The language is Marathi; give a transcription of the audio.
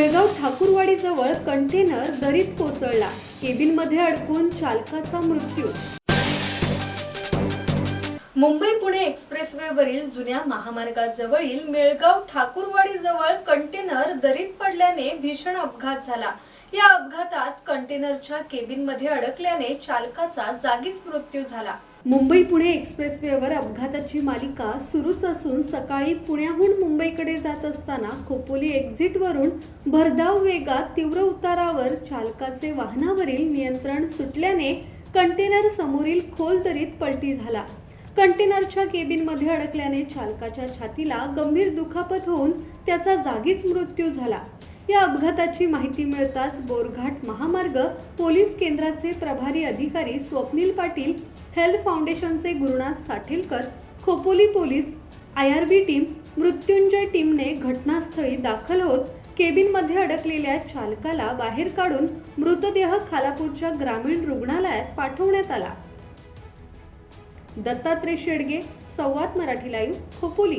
मेळगाव ठाकूरवाडीजवळ कंटेनर दरीत कोसळला. केबिनमध्ये अडकून चालकाचा मृत्यू. मुंबई पुणे एक्सप्रेसवेवरील जुन्या महामार्गाजवळील मेळगाव ठाकूरवाडीजवळ कंटेनर दरीत पडल्याने भीषण अपघात झाला. या अपघातात कंटेनरच्या केबिनमध्ये अडकल्याने चालकाचा जागीच मृत्यू झाला. मुंबई पुणे एक्सप्रेसवेवर अपघाताची मालिका सुरूच असून सकाळी पुण्याहून मुंबईकडे जात असताना खोपोली एक्झिटवरून भरधाव वेगात तीव्र उतारावर चालकाचे वाहनावरील नियंत्रण सुटल्याने कंटेनर समोरील खोल दरीत पलटी झाला. कंटेनरच्या केबिनमध्ये अडकल्याने चालकाच्या छातीला गंभीर दुखापत होऊन त्याचा जागीच मृत्यू झाला. या अपघाताची माहिती मिळताच बोरघाट महामार्ग पोलीस केंद्राचे प्रभारी अधिकारी स्वप्नील पाटील हेल्थ फाउंडेशनचे Gurunath Sathelkar Khopoli police I R B team Mrutyunjay टीमने घटनास्थळी दाखल होत केबिनमध्ये अडकलेल्या चालकाला बाहेर काढून मृतदेह खालापूरच्या ग्रामीण रुग्णालयात पाठवण्यात आला. दत्तात्रय शेडगे संवाद मराठी लाईव्ह खोपोली.